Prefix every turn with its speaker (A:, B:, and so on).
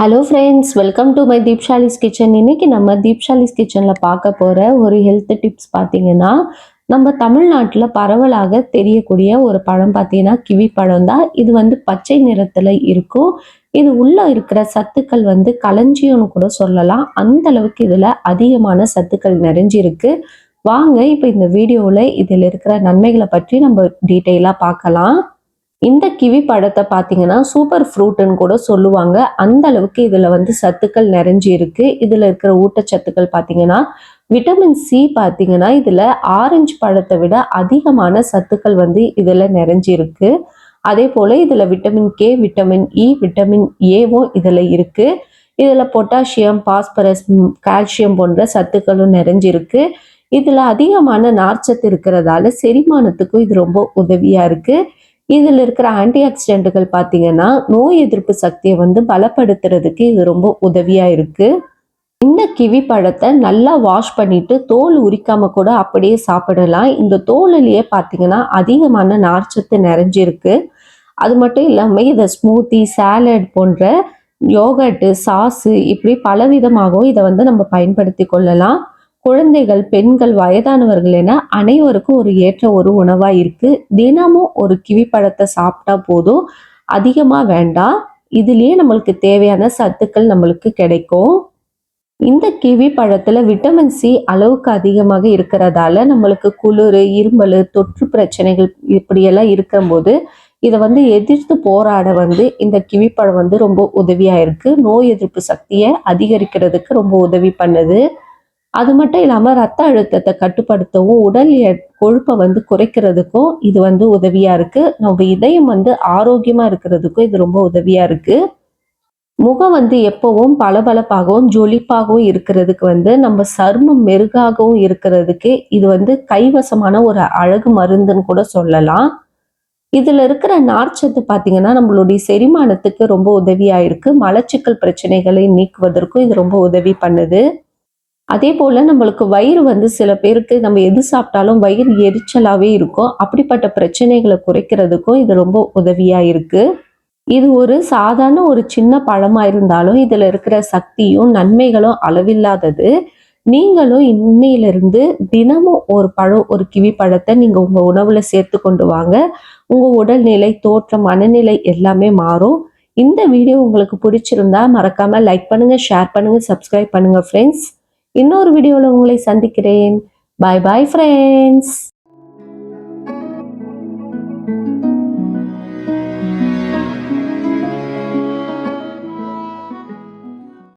A: Hello friends welcome to my Deepshali's kitchen இன்னைக்கு நம்ம தீப்ஷாலிஸ் கிச்சனில் பார்க்க போகிற ஒரு ஹெல்த் டிப்ஸ் பார்த்தீங்கன்னா நம்ம தமிழ்நாட்டில் பரவலாக தெரியக்கூடிய ஒரு பழம் பார்த்தீங்கன்னா கிவி பழம் தான். இது வந்து பச்சை நிறத்தில் இருக்கும். இது உள்ளே இருக்கிற சத்துக்கள் வந்து களஞ்சியம்னு கூட சொல்லலாம். அந்த அளவுக்கு இதில் அதிகமான சத்துக்கள் நிறைஞ்சிருக்கு. வாங்க இப்போ இந்த வீடியோவில் இதில் இருக்கிற நன்மைகளை பற்றி நம்ம டீட்டெயிலாக பார்க்கலாம். இந்த கிவி பழத்தை பார்த்தீங்கன்னா சூப்பர் ஃப்ரூட்டுன்னு கூட சொல்லுவாங்க. அந்த அளவுக்கு இதில் வந்து சத்துக்கள் நிறைஞ்சி இருக்கு. இதில் இருக்கிற ஊட்டச்சத்துக்கள் பார்த்தீங்கன்னா விட்டமின் சி பார்த்தீங்கன்னா இதில் ஆரஞ்சு பழத்தை விட அதிகமான சத்துக்கள் வந்து இதில் நிறைஞ்சிருக்கு அதே போல் இதில் vitamin K vitamin E vitamin ஏவும் இதில் இருக்கு. இதில் பொட்டாசியம் பாஸ்பரஸ் கால்சியம் போன்ற சத்துக்களும் நிறைஞ்சிருக்கு இதில் அதிகமான நார்ச்சத்து இருக்கிறதால செரிமானத்துக்கும் இது ரொம்ப உதவியாக இருக்குது இதில் இருக்கிற ஆன்டி ஆக்சிடென்ட்டுகள் பார்த்தீங்கன்னா நோய் எதிர்ப்பு சக்தியை வந்து பலப்படுத்துறதுக்கு இது ரொம்ப உதவியாக இருக்குது இந்த கிவி பழத்தை நல்லா வாஷ் பண்ணிட்டு தோல் உரிக்காம கூட அப்படியே சாப்பிடலாம். இந்த தோலிலேயே பார்த்தீங்கன்னா அதிகமான நார்ச்சத்து நிறைஞ்சிருக்கு. அது மட்டும் இல்லாமல் இதை ஸ்மூத்தி சாலட் போன்ற யோகட்டு சாஸு இப்படி பலவிதமாகவும் இதை வந்து நம்ம பயன்படுத்தி கொள்ளலாம். குழந்தைகள் பெண்கள் வயதானவர்கள் என அனைவருக்கும் ஒரு ஏற்ற ஒரு உணவா இருக்கு. தினமும் ஒரு கிவி பழத்தை சாப்பிட்டா போதும். அதிகமா வேண்டாம். இதுலயே நம்மளுக்கு தேவையான சத்துக்கள் நம்மளுக்கு கிடைக்கும். இந்த கிவி பழத்துல விட்டமின் சி அளவுக்கு அதிகமாக இருக்கிறதால நம்மளுக்கு குளிர் இருமல் தொற்று பிரச்சனைகள் இப்படியெல்லாம் இருக்கும்போது இதை வந்து எதிர்த்து போராட வந்து இந்த கிவி பழம் வந்து ரொம்ப உதவியா இருக்கு. நோய் எதிர்ப்பு சக்தியை அதிகரிக்கிறதுக்கு ரொம்ப உதவி பண்ணுது. அது மட்டும் இல்லாமல் ரத்த அழுத்தத்தை கட்டுப்படுத்தவும் உடல் கொழுப்பை வந்து குறைக்கிறதுக்கும் இது வந்து உதவியாக இருக்குது நம்ம இதயம் வந்து ஆரோக்கியமாக இருக்கிறதுக்கும் இது ரொம்ப உதவியாக இருக்குது முகம் வந்து எப்பவும் பளபளப்பாகவும் ஜொலிப்பாகவும் இருக்கிறதுக்கு வந்து நம்ம சர்மம் மெருகாகவும் இருக்கிறதுக்கு இது வந்து கைவசமான ஒரு அழகு மருந்துன்னு கூட சொல்லலாம். இதில் இருக்கிற நார்ச்சத்து பார்த்தீங்கன்னா நம்மளுடைய செரிமானத்துக்கு ரொம்ப உதவியாக இருக்குது மலச்சிக்கல் பிரச்சனைகளை நீக்குவதற்கும் இது ரொம்ப உதவி பண்ணுது. அதே போல் நம்மளுக்கு வயிறு வந்து சில பேருக்கு நம்ம எது சாப்பிட்டாலும் வயிறு எரிச்சலாகவே இருக்கும். அப்படிப்பட்ட பிரச்சனைகளை குறைக்கிறதுக்கும் இது ரொம்ப உதவியாக இருக்குது இது ஒரு சாதாரண ஒரு சின்ன பழமாக இருந்தாலும் இதில் இருக்கிற சக்தியும் நன்மைகளும் அளவில்லாதது. நீங்களும் இன்னையிலிருந்து தினமும் ஒரு பழம் ஒரு கிவி பழத்தை நீங்கள் உங்கள் உணவில் சேர்த்து கொண்டு வாங்க. உங்கள் உடல்நிலை தோற்றம் மனநிலை எல்லாமே மாறும். இந்த வீடியோ உங்களுக்கு பிடிச்சிருந்தா மறக்காமல் லைக் பண்ணுங்கள் ஷேர் பண்ணுங்கள் சப்ஸ்கிரைப் பண்ணுங்கள் ஃப்ரெண்ட்ஸ் இன்னொரு வீடியோவில் உங்களை சந்திக்கிறேன். பாய் பாய் ஃப்ரெண்ட்ஸ்